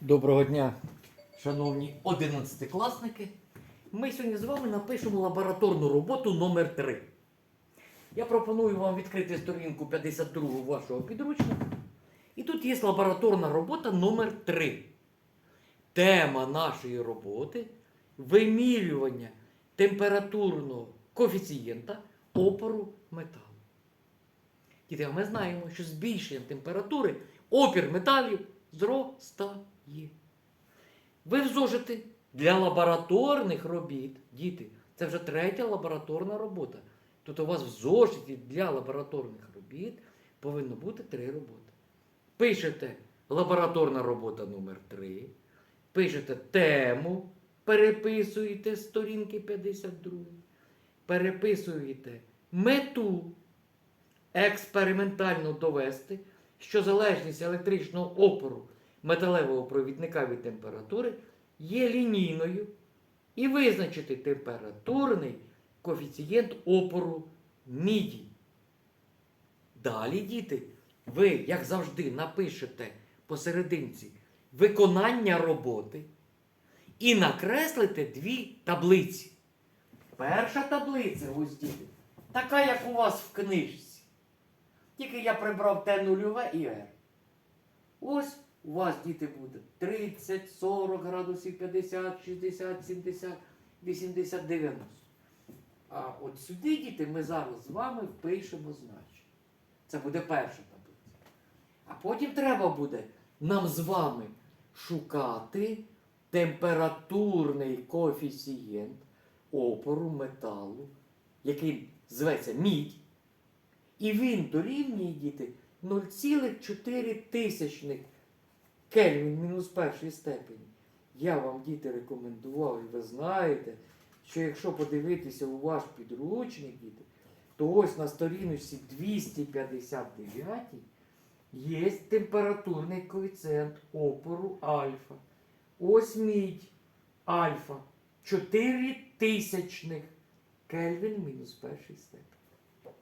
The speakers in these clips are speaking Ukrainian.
Доброго дня, шановні одинадцятикласники. Ми сьогодні з вами напишемо лабораторну роботу номер 3 Я пропоную вам відкрити сторінку 52 вашого підручника. І тут є лабораторна робота номер 3 Тема нашої роботи вимірювання температурного коефіцієнта опору металу. Діти, ми знаємо, що збільшенням температури опір металів зростає. Ви в зошити для лабораторних робіт, діти, це вже третя лабораторна робота. Тут у вас в зошиті для лабораторних робіт повинно бути три роботи. Пишете лабораторна робота номер 3 пишете тему, переписуєте сторінки 52, переписуєте мету експериментально довести, що залежність електричного опору металевого провідника від температури є лінійною і визначити температурний коефіцієнт опору міді. Далі, діти, ви, як завжди, напишете посерединці виконання роботи і накреслите дві таблиці. Перша таблиця, ось діти, така, як у вас в книжці. Тільки я прибрав те нульове і R. Ось у вас діти буде 30, 40 градусів, 50, 60, 70, 80, 90. А от сюди, діти, ми зараз з вами впишемо значення. Це буде перша таблиця. А потім треба буде нам з вами шукати температурний коефіцієнт опору металу, який зветься мідь. І він дорівнює діти 0,4 тисячних Кельвін мінус першої степені. Я вам, діти, рекомендував, і ви знаєте, що якщо подивитися у ваш підручник, діти, то ось на сторіночці 259 є температурний коефіцієнт опору альфа. Ось мідь альфа. 4 тисячних Кельвін мінус першої степені.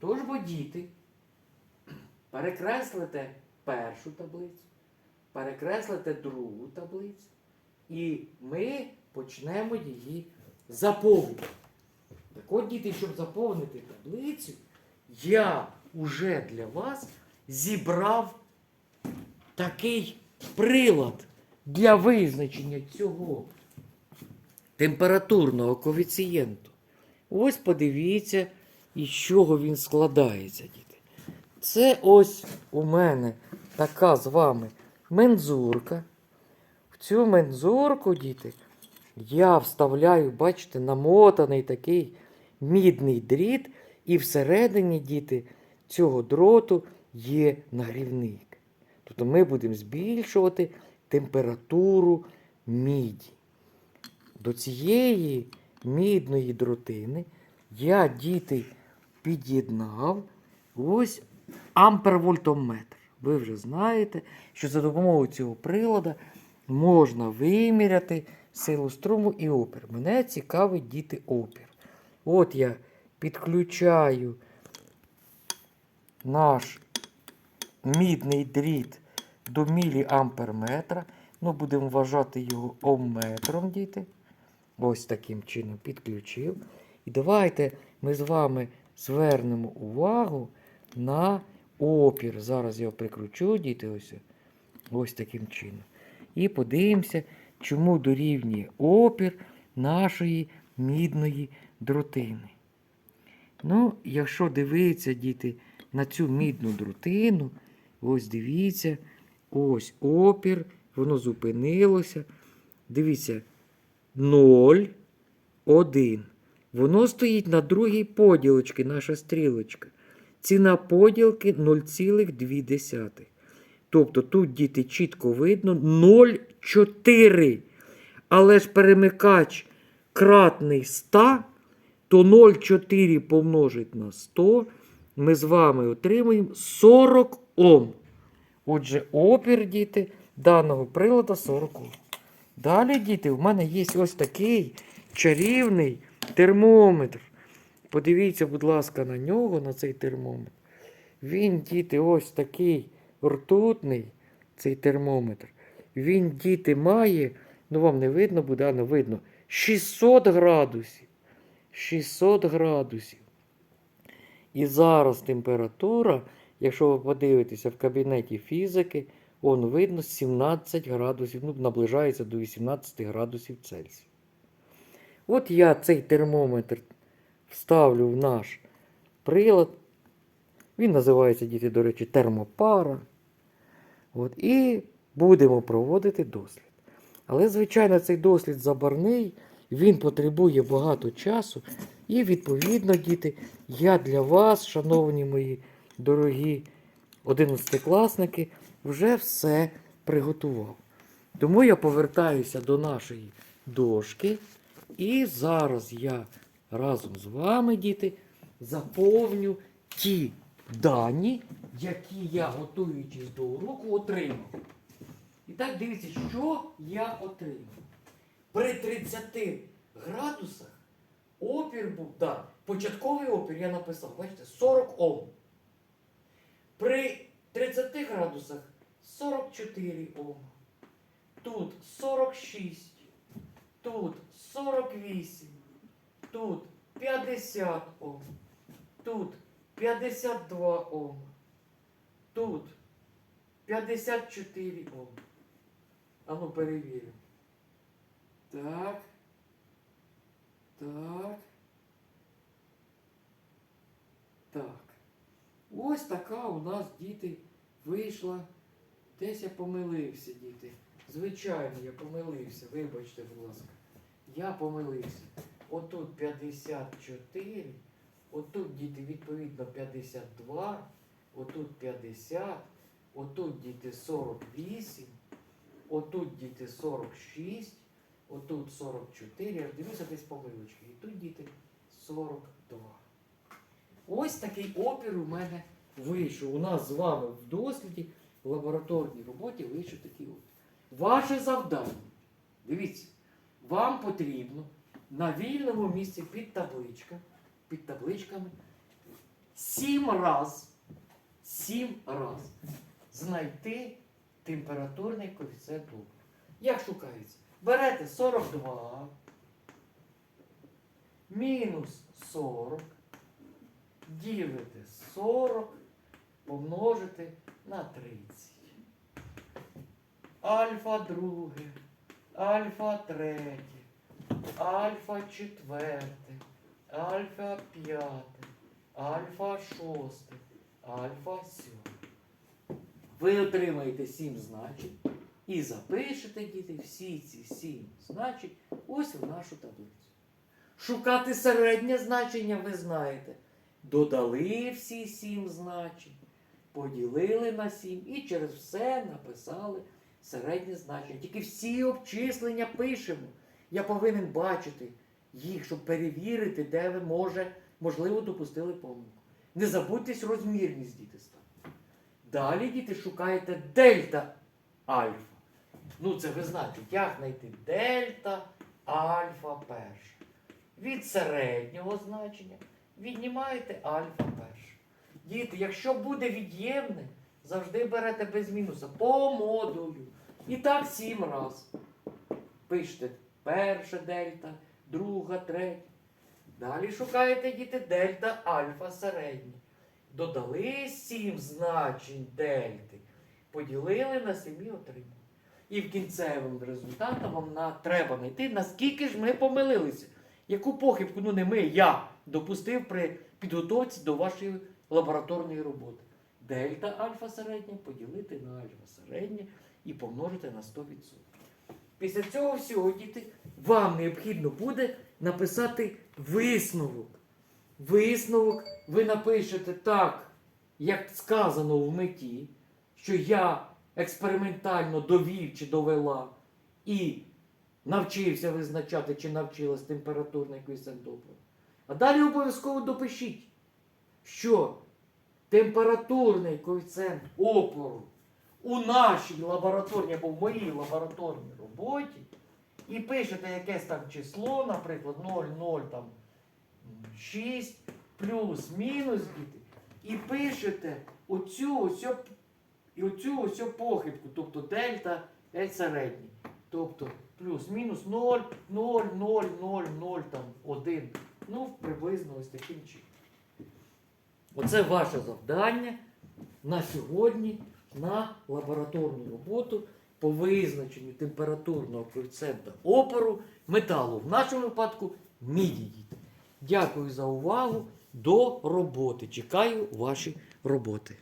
Тож, бо діти, перекреслите першу таблицю, перекреслите другу таблицю, і ми почнемо її заповнювати. Так от, діти, щоб заповнити таблицю, я уже для вас зібрав такий прилад для визначення цього температурного коефіцієнту. Ось подивіться, із чого він складається, діти. Це ось у мене така з вами мензурка. В цю мензурку, діти, я вставляю, бачите, намотаний такий мідний дріт, і всередині, діти, цього дроту є нагрівник. Тобто ми будемо збільшувати температуру міді. До цієї мідної дротини я, діти, під'єднав ось ампервольтометр. Ви вже знаєте, що за допомогою цього приладу можна виміряти силу струму і опір. Мене цікавить діти опір. От я підключаю наш мідний дріт до міліамперметра. Ну, будемо вважати його омметром, діти. Ось таким чином підключив. І давайте ми з вами звернемо увагу на опір. Зараз я його прикручу, діти, ось, ось таким чином. І подивимося, чому дорівнює опір нашої мідної дротини. Ну, якщо дивитися, діти, на цю мідну дротину, ось дивіться, ось опір, воно зупинилося. Дивіться, 0, 1. Воно стоїть на другій поділочці, наша стрілочка. Ціна поділки 0,2. Тобто тут діти чітко видно 0,4. Але ж перемикач кратний 100, то 0,4 помножить на 100. Ми з вами отримуємо 40 Ом. Отже, опір, діти, даного приладу 40 Ом. Далі, діти, в мене є ось такий чарівний термометр. Подивіться, будь ласка, на нього, на цей термометр. Він, діти, ось такий ртутний, цей термометр. він діти має, ну вам не видно буде, а не видно, 600 градусів. 600 градусів. І зараз температура, якщо ви подивитеся в кабінеті фізики, он видно 17 градусів, ну, наближається до 18 градусів Цельсія. От я цей термометр вставлю в наш прилад. Він називається, діти, до речі, термопара. От, і будемо проводити дослід. Але, звичайно, цей дослід забарний, він потребує багато часу. І, відповідно, діти, я для вас, шановні мої дорогі одинадцятикласники, вже все приготував. Тому я повертаюся до нашої дошки. І зараз я разом з вами, діти, заповню ті дані, які я, готуючись до уроку, отримав. І так дивіться, що я отримав. При 30 градусах опір був, так, початковий опір я написав, бачите, 40 Ом. При 30 градусах 44 Ом. Тут 46. Тут 48. Тут 50 Ом. Тут 52 Ом. Тут 54 Ом. А ну перевіримо. Так. Так. Так. Ось така у нас, діти, вийшла. Десь я помилився, діти. Звичайно, я помилився. Вибачте, будь ласка. Я помилився. Отут 54. Отут, діти, відповідно, 52. Отут 50. Отут, діти, 48. Отут, діти, 46. Отут 44. Я ж дивлюся десь помилочки. І тут, діти, 42. Ось такий опір у мене вийшов. У нас з вами в досліді, в лабораторній роботі вийшов такий опір. Ваше завдання. Дивіться, вам потрібно на вільному місці під табличка, під табличками сім раз, сім раз знайти температурний коефіцієнт опору. Як шукається? Берете 42 мінус 40, ділите 40, помножите на 30. Альфа друге, альфа третє, альфа четверте, альфа п'яте, альфа шосте, альфа сьоме. Ви отримаєте 7 значень і запишете, діти, всі ці 7 значень ось в нашу таблицю. Шукати середнє значення ви знаєте. Додали всі 7 значень, поділили на 7 і через все написали середнє значення. Тільки всі обчислення пишемо. Я повинен бачити їх, щоб перевірити, де ви може, можливо допустили помилку. Не забудьтесь розмірність діти ставити. Далі діти шукаєте дельта альфа. Ну, це ви знаєте, як знайти дельта альфа перша. Від середнього значення віднімаєте альфа перша. Діти, якщо буде від'ємне, завжди берете без мінуса по модулю. І так сім раз. Пишете перша дельта, друга, третя. Далі шукаєте діти дельта альфа середнє. Додали сім значень дельти. Поділили на 7 і отримали. І в кінцевим результатом вам треба знайти, наскільки ж ми помилилися. Яку похибку, ну не ми, я допустив при підготовці до вашої лабораторної роботи. Дельта альфа середнє поділити на альфа середнє і помножити на 100%. Після цього всього, діти, вам необхідно буде написати висновок. Висновок ви напишете так, як сказано в меті, що я експериментально довів чи довела і навчився визначати, чи навчилась температурний коефіцієнт опору. А далі обов'язково допишіть, що температурний коефіцієнт опору у нашій лабораторній або в моїй лабораторній роботі, і пишете якесь там число, наприклад, 0,0 там 6 плюс-мінус діти, і пишете оцю ось, оцю ось похибку, тобто дельта L середній. Тобто плюс-мінус 0, 0, 0, 0, 0, там 1. Ну, приблизно ось таким чином. Оце ваше завдання на сьогодні на лабораторну роботу по визначенню температурного коефіцієнта опору металу, в нашому випадку міді. Дякую за увагу. До роботи. Чекаю ваші роботи.